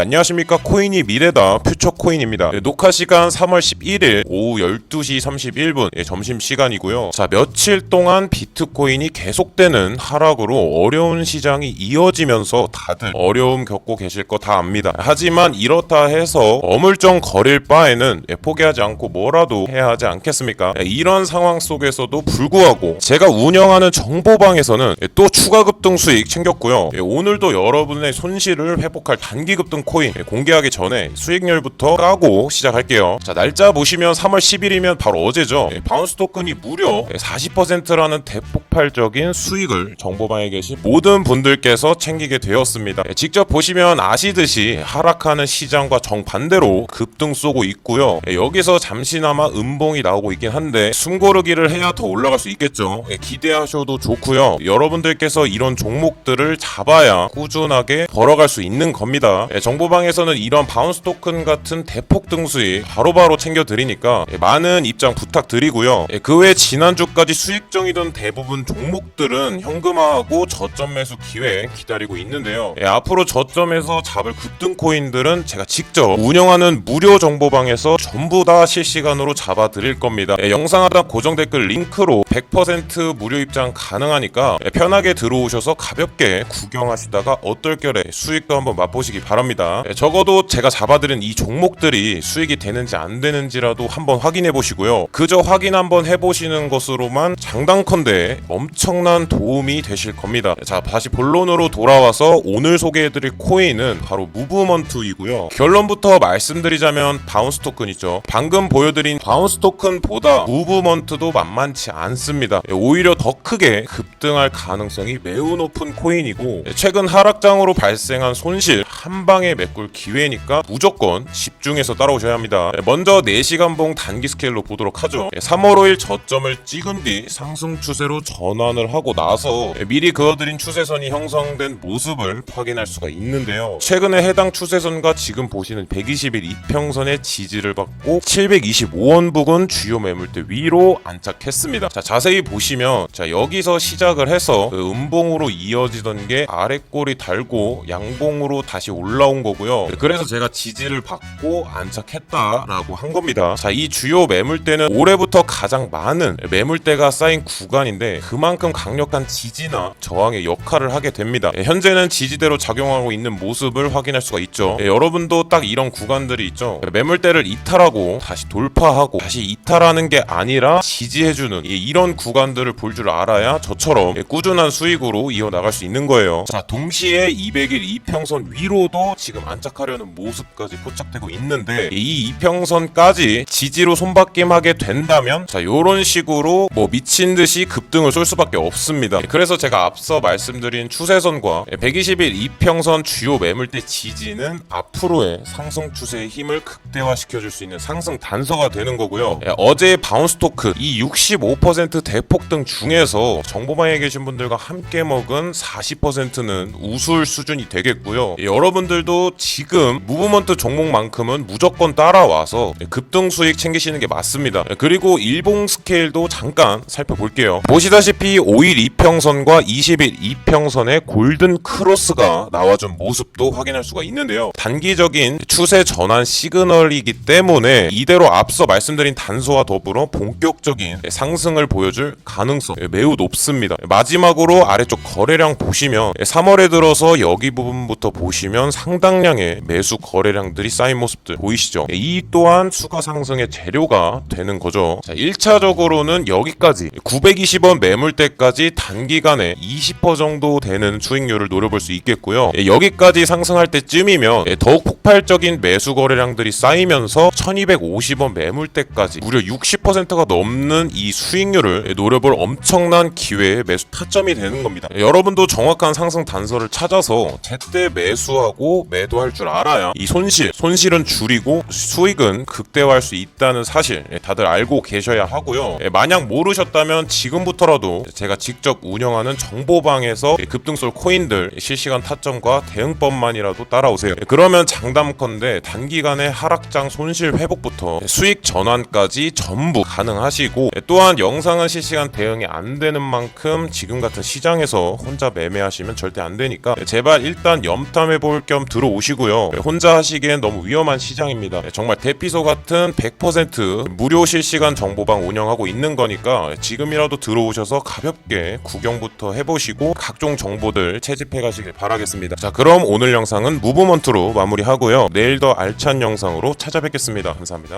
안녕하십니까. 코인이 미래다. 퓨처 코인입니다. 네, 녹화 시간 3월 11일 오후 12시 31분. 예, 점심 시간이고요. 자 며칠 동안 비트코인이 계속되는 하락으로 어려운 시장이 이어지면서 다들 어려움 겪고 계실 거 다 압니다. 하지만 이렇다 해서 어물쩡 거릴 바에는 예, 포기하지 않고 뭐라도 해야 하지 않겠습니까? 예, 이런 상황 속에서도 불구하고 제가 운영하는 정보방에서는 예, 또 추가 급등 수익 챙겼고요. 예, 오늘도 여러분의 손실을 회복할 단기 급등 코인 예, 공개하기 전에 수익률부터 까고 시작할게요. 자 날짜 보시면 3월 10일이면 바로 어제죠. 예, 바운스 토큰이 무려 40%라는 대폭발적인 수익을 정보방에 계신 모든 분들께서 챙기게 되었습니다. 예, 직접 보시면 아시듯이 하락하는 시장과 정반대로 급등 쏘고 있고요. 예, 여기서 잠시나마 음봉이 나오고 있긴 한데 숨고르기를 해야 더 올라갈 수 있겠죠. 예, 기대하셔도 좋고요. 여러분들께서 이런 종목들을 잡아야 꾸준하게 벌어갈 수 있는 겁니다. 예, 정보방에서는 이런 바운스 토큰 같은 대폭 등 수익 바로바로 챙겨드리니까 예, 많은 입장 부탁드리고요. 예, 그외 지난주까지 수익 정이던 대부분 종목들은 현금화하고 저점 매수 기회 기다리고 있는데요. 예, 앞으로 저점에서 잡을 급등 코인들은 제가 직접 운영하는 무료 정보방에서 전부 다 실시간으로 잡아드릴 겁니다. 예, 영상 하단 고정 댓글 링크로 100% 무료 입장 가능하니까 예, 편하게 들어오셔서 가볍게 구경하시다가 어떨결에 수익도 한번 맛보시기 바랍니다. 예, 적어도 제가 잡아드린 이 종목들이 수익이 되는지 안 되는지라도 한번 확인해 보시고요. 그저 확인 한번 해보시는 것으로만 장단컨대 엄청난 도움이 되실 겁니다. 자, 다시 본론으로 돌아와서 오늘 소개해드릴 코인은 바로 무브먼트이고요. 결론부터 말씀드리자면 바운스 토큰 있죠. 방금 보여드린 바운스 토큰보다 무브먼트도 만만치 않습니다. 예, 오히려 더 크게 급등할 가능성이 매우 높은 코인이고 예, 최근 하락장으로 발생한 손실 한 방에 메꿀 기회니까 무조건 집중해서 따라오셔야 합니다. 예, 먼저 4시간 봉 단기 스케일로 보도록 하죠. 예, 3월 5일 저점을 찍은 뒤 상승 추세로 전환을 하고 나서 예, 미리 그어드린 추세선이 형성된 모습을 확인할 수가 있는데요. 최근에 해당 추세선과 지금 보시는 120일 이평선의 지지를 받고 725원 부근 주요 매물대 위로 안착했습니다. 자, 자세히 보시면 자, 여기서 시작을 해서 그 음봉으로 이어지던 게 아랫골이 달고 양봉으로 다시 올라온 거고요. 그래서 제가 지지를 받고 안착했다라고 한 겁니다. 자, 이 주요 매물대는 올해부터 가장 많은 매물대가 쌓인 구간인데 그만큼 강력한 지지나 저항의 역할을 하게 됩니다. 예, 현재는 지지대로 작용하고 있는 모습을 확인할 수가 있죠. 예, 여러분도 딱 이런 구간들이 있죠. 매물대를 이탈하고 다시 돌파하고 다시 이탈하는 게 아니라 지지해주는 예, 이런 구간들을 볼 줄 알아야 저처럼 예, 꾸준한 수익으로 이어나갈 수 있는 거예요. 자, 동시에 200일 이평선 위로도 지금 안착하려는 모습까지 포착되고 있는데 이 이평선까지 지지로 손바뀜하게 된다면 자, 요런 식으로 뭐 미친 듯이 급등을 쏠 수밖에 없습니다. 예, 그래서 제가 앞서 말씀드린 추세선과 120일 이평선 주요 매물대 지지는 앞으로의 상승 추세의 힘을 극대화시켜 줄 수 있는 상승 단서가 되는 거고요. 예, 어제 바운스 토크 이 65% 대폭등 중에서 정보방에 계신 분들과 함께 먹은 40%는 우술 수준이 되겠고요. 예, 여러분들도 지금 무브먼트 종목만큼은 무조건 따라와서 예, 급등 수익 챙기시는 게 맞습니다. 예, 그리고 일봉 스케일도 잠깐 살펴볼게요. 보시다시피 5일 이평선과 20일 이평선의 골든 크로스가 나와준 모습도 확인할 수가 있는데요. 단기적인 추세 전환 시그널이기 때문에 이대로 앞서 말씀드린 단서와 더불어 본격적인 상승을 보여줄 가능성 매우 높습니다. 마지막으로 아래쪽 거래량 보시면 3월에 들어서 여기 부분부터 보시면 상당 량의 매수 거래량들이 쌓인 모습들 보이시죠? 이 또한 추가 상승의 재료가 되는 거죠. 자, 1차적으로는 여기까지 920원 매물대까지 단기간에 20% 정도 되는 수익률을 노려볼 수 있겠고요. 여기까지 상승할 때쯤이면 더욱 폭발적인 매수 거래량들이 쌓이면서 1250원 매물대까지 무려 60%가 넘는 이 수익률을 노려볼 엄청난 기회의 매수 타점이 되는 겁니다. 여러분도 정확한 상승 단서를 찾아서 제때 매수하고 매 도할 줄 알아야 이 손실, 손실은 줄이고 수익은 극대화할 수 있다는 사실 다들 알고 계셔야 하고요. 만약 모르셨다면 지금부터라도 제가 직접 운영하는 정보방에서 급등솔 코인들 실시간 타점과 대응법만이라도 따라오세요. 그러면 장담컨대 단기간의 하락장 손실 회복부터 수익 전환까지 전부 가능하시고 또한 영상은 실시간 대응이 안 되는 만큼 지금 같은 시장에서 혼자 매매하시면 절대 안 되니까 제발 일단 염탐해 볼 겸 들어 들어오시고요. 네, 혼자 하시기엔 너무 위험한 시장입니다. 네, 정말 대피소 같은 100% 무료 실시간 정보방 운영하고 있는 거니까 지금이라도 들어오셔서 가볍게 구경부터 해보시고 각종 정보들 채집해 가시길 바라겠습니다. 자, 그럼 오늘 영상은 무브먼트로 마무리하고요. 내일 더 알찬 영상으로 찾아뵙겠습니다. 감사합니다.